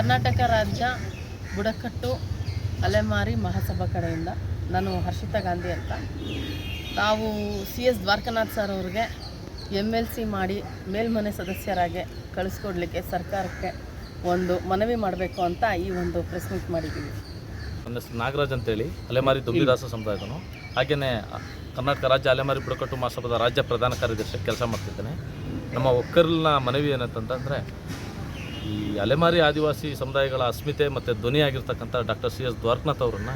ಕರ್ನಾಟಕ ರಾಜ್ಯ ಬುಡಕಟ್ಟು ಅಲೆಮಾರಿ ಮಹಾಸಭಾ ಕಡೆಯಿಂದ ನಾನು ಹರ್ಷಿತಾ ಗಾಂಧಿ ಅಂತ. ನಾವು ಸಿ ಎಸ್ ದ್ವಾರಕನಾಥ್ ಸರ್ ಅವ್ರಿಗೆ ಎಂ ಎಲ್ ಸಿ ಮಾಡಿ ಮೇಲ್ಮನೆ ಸದಸ್ಯರಾಗಿ ಕಳಿಸ್ಕೊಡ್ಲಿಕ್ಕೆ ಸರ್ಕಾರಕ್ಕೆ ಒಂದು ಮನವಿ ಮಾಡಬೇಕು ಅಂತ ಈ ಒಂದು ಪ್ರೆಸ್ ಮೀಟ್ ಮಾಡಿದ್ದೀವಿ. ನನ್ನ ಹೆಸರು ನಾಗರಾಜ್ ಅಂತೇಳಿ. ಅಲೆಮಾರಿ ದುಗ್ಗಿದಾಸ ಸಮುದಾಯದನು ಹಾಗೆಯೇ ಕರ್ನಾಟಕ ರಾಜ್ಯ ಅಲೆಮಾರಿ ಬುಡಕಟ್ಟು ಮಹಾಸಭಾದ ರಾಜ್ಯ ಪ್ರಧಾನ ಕಾರ್ಯದರ್ಶಿ ಕೆಲಸ ಮಾಡ್ತಿದ್ದೇನೆ. ನಮ್ಮ ಒಕ್ಕರ್ಲಿನ ಮನವಿ ಏನಂತಂದರೆ ಈ ಅಲೆಮಾರಿ ಆದಿವಾಸಿ ಸಮುದಾಯಗಳ ಅಸ್ಮಿತೆ ಮತ್ತು ಧ್ವನಿಯಾಗಿರ್ತಕ್ಕಂಥ ಡಾಕ್ಟರ್ ಸಿ ಎಸ್ ದ್ವಾರಕನಾಥ್ ಅವರನ್ನು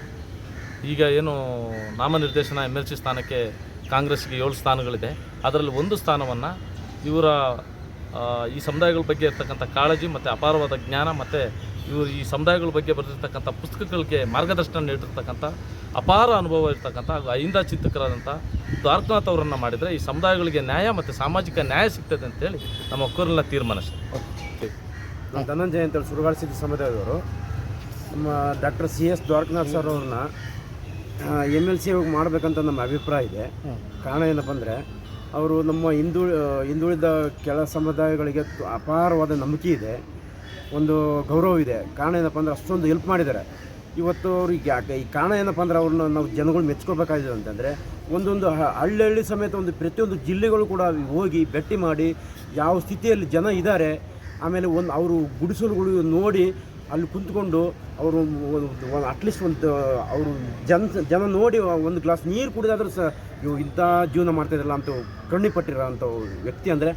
ಈಗ ಏನು ನಾಮನಿರ್ದೇಶನ ಎಂ ಎಲ್ ಸಿ ಸ್ಥಾನಕ್ಕೆ ಕಾಂಗ್ರೆಸ್ಗೆ ಏಳು ಸ್ಥಾನಗಳಿದೆ. ಅದರಲ್ಲಿ ಒಂದು ಸ್ಥಾನವನ್ನು ಇವರ ಈ ಸಮುದಾಯಗಳ ಬಗ್ಗೆ ಇರ್ತಕ್ಕಂಥ ಕಾಳಜಿ ಮತ್ತು ಅಪಾರವಾದ ಜ್ಞಾನ ಮತ್ತು ಇವರು ಈ ಸಮುದಾಯಗಳ ಬಗ್ಗೆ ಬರೆದಿರ್ತಕ್ಕಂಥ ಪುಸ್ತಕಗಳಿಗೆ ಮಾರ್ಗದರ್ಶನ ನೀಡಿರ್ತಕ್ಕಂಥ ಅಪಾರ ಅನುಭವ ಇರ್ತಕ್ಕಂಥ ಹಾಗೂ ಅಹಿಂದ ಚಿಂತಕರಾದಂಥ ದ್ವಾರಕನಾಥ್ ಅವರನ್ನು ಮಾಡಿದರೆ ಈ ಸಮುದಾಯಗಳಿಗೆ ನ್ಯಾಯ ಮತ್ತು ಸಾಮಾಜಿಕ ನ್ಯಾಯ ಸಿಗ್ತದೆ ಅಂತೇಳಿ ನಮ್ಮ ಒಕ್ಕೂರಿನ ತೀರ್ಮಾನ ಧನಂಜಯ ಅಂತೇಳಿ ಸುರಗಾಳ ಸಿದ್ಧ ಸಮುದಾಯದವರು. ನಮ್ಮ doctor C S Dwarakanath sir ಅವ್ರನ್ನ ಎಂ ಎಲ್ ಸಿ ಹೋಗಿ ಮಾಡಬೇಕಂತ ನಮ್ಮ ಅಭಿಪ್ರಾಯ ಇದೆ. ಕಾರಣ ಏನಪ್ಪ ಅಂದರೆ, ಅವರು ನಮ್ಮ ಹಿಂದು ಹಿಂದುಳಿದ ಕೆಲ ಸಮುದಾಯಗಳಿಗೆ ಅಪಾರವಾದ ನಂಬಿಕೆ ಇದೆ. ಒಂದು ಗೌರವ ಇದೆ. ಕಾರಣ ಏನಪ್ಪ ಅಂದರೆ ಅಷ್ಟೊಂದು ಹೆಲ್ಪ್ ಮಾಡಿದ್ದಾರೆ. ಇವತ್ತು ಅವ್ರಿಗೆ ಯಾಕೆ, ಈ ಕಾರಣ ಏನಪ್ಪ ಅಂದ್ರೆ ಅವ್ರನ್ನ ನಾವು ಜನಗಳು ಮೆಚ್ಕೋಬೇಕಾಗಿದೆ ಅಂತಂದರೆ, ಒಂದೊಂದು ಹಳ್ಳಿ ಸಮೇತ ಒಂದು ಪ್ರತಿಯೊಂದು ಜಿಲ್ಲೆಗಳು ಕೂಡ ಹೋಗಿ ಭೇಟಿ ಮಾಡಿ, ಯಾವ ಸ್ಥಿತಿಯಲ್ಲಿ ಜನ ಇದ್ದಾರೆ ಆಮೇಲೆ ಒಂದು ಅವರು ಗುಡಿಸಲುಗಳು ನೋಡಿ ಅಲ್ಲಿ ಕುಂತ್ಕೊಂಡು ಅವರು ಒಂದು ಅಟ್ಲೀಸ್ಟ್ ಒಂದು ಅವರು ಜನ ಜನ ನೋಡಿ ಒಂದು ಗ್ಲಾಸ್ ನೀರು ಕುಡಿದಾದ್ರೂ ಸಹ ಇವು ಇಂಥ ಜೀವನ ಮಾಡ್ತಾಯಿದ್ರಲ್ಲ ಅಂತ ಕಣ್ಣಿಪಟ್ಟಿರೋ ಅಂಥ ವ್ಯಕ್ತಿ ಅಂದರೆ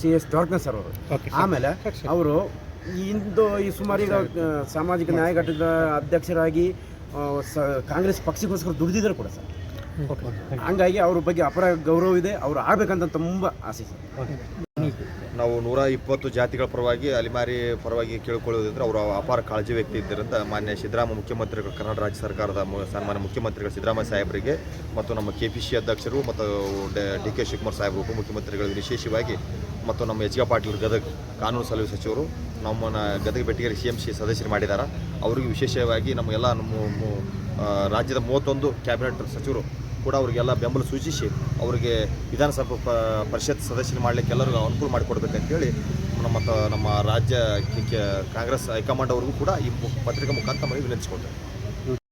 ಸಿ ಎಸ್ ದ್ವಾರಕನಾಥ್ ಸರ್ ಅವರು. ಆಮೇಲೆ ಅವರು ಇಂದು ಈ ಸುಮಾರು ಈಗ ಸಾಮಾಜಿಕ ನ್ಯಾಯ ಘಟಕದ ಅಧ್ಯಕ್ಷರಾಗಿ ಸ ಕಾಂಗ್ರೆಸ್ ಪಕ್ಷಕ್ಕೋಸ್ಕರ ದುಡಿದಿದ್ರು ಕೂಡ ಸರ್. ಹಂಗಾಗಿ ಅವ್ರ ಬಗ್ಗೆ ಅಪರ ಗೌರವ ಇದೆ ಅವ್ರು ಆಗ್ಬೇಕಂತ ತುಂಬ ಆಸೆ ಸರ್. ನಾವು ನೂರ ಇಪ್ಪತ್ತು ಜಾತಿಗಳ ಪರವಾಗಿ, ಅಲಿಮಾರಿ ಪರವಾಗಿ ಕೇಳಿಕೊಳ್ಳುವುದಂದ್ರೆ ಅವರು ಅಪಾರ ಕಾಳಜಿ ವ್ಯಕ್ತಿ ಇದ್ದರಿಂದ ಮಾನ್ಯ ಸಿದ್ದರಾಮ ಮುಖ್ಯಮಂತ್ರಿಗಳು, ಕರ್ನಾಟಕ ರಾಜ್ಯ ಸರ್ಕಾರದ ಸನ್ಮಾನ್ಯ ಮುಖ್ಯಮಂತ್ರಿಗಳು ಸಿದ್ದರಾಮಯ್ಯ ಸಾಹೇಬರಿಗೆ ಮತ್ತು ನಮ್ಮ ಕೆ ಪಿ ಸಿ ಅಧ್ಯಕ್ಷರು ಮತ್ತು ಡಿ ಕೆ ಶಿವಕುಮಾರ್ ಸಾಹೇಬ್ ಉಪಮುಖ್ಯಮಂತ್ರಿಗಳಿಗೆ ವಿಶೇಷವಾಗಿ ಮತ್ತು ನಮ್ಮ ಎಚ್ ಕೆ ಪಾಟೀಲ್ ಗದಗ್ ಕಾನೂನು ಸಲಹೆ ಸಚಿವರು ನಮ್ಮನ್ನು Gadag Bettigere C M C ಸದಸ್ಯರು ಮಾಡಿದ್ದಾರೆ ಅವರಿಗೆ ವಿಶೇಷವಾಗಿ ನಮಗೆಲ್ಲ ನಮ್ಮ ರಾಜ್ಯದ ಮೂವತ್ತೊಂದು ಕ್ಯಾಬಿನೆಟ್ ಸಚಿವರು ಕೂಡ ಅವರಿಗೆಲ್ಲ ಬೆಂಬಲ ಸೂಚಿಸಿ ಅವರಿಗೆ ವಿಧಾನಸಭಾ ಪರಿಷತ್ ಸದಸ್ಯರು ಮಾಡಲಿಕ್ಕೆ ಎಲ್ಲರಿಗೂ ಅನುಕೂಲ ಮಾಡಿಕೊಡ್ಬೇಕಂತೇಳಿ ನಮ್ಮ ನಮ್ಮ ರಾಜ್ಯ ಕಾಂಗ್ರೆಸ್ ಹೈಕಮಾಂಡ್ ಅವ್ರಿಗೂ ಕೂಡ ಈ ಪತ್ರಿಕಾ ಮುಖಾಂತರ ಮನವಿ ವಿನಂತಿಸ್ಕೊಳ್ತೇವೆ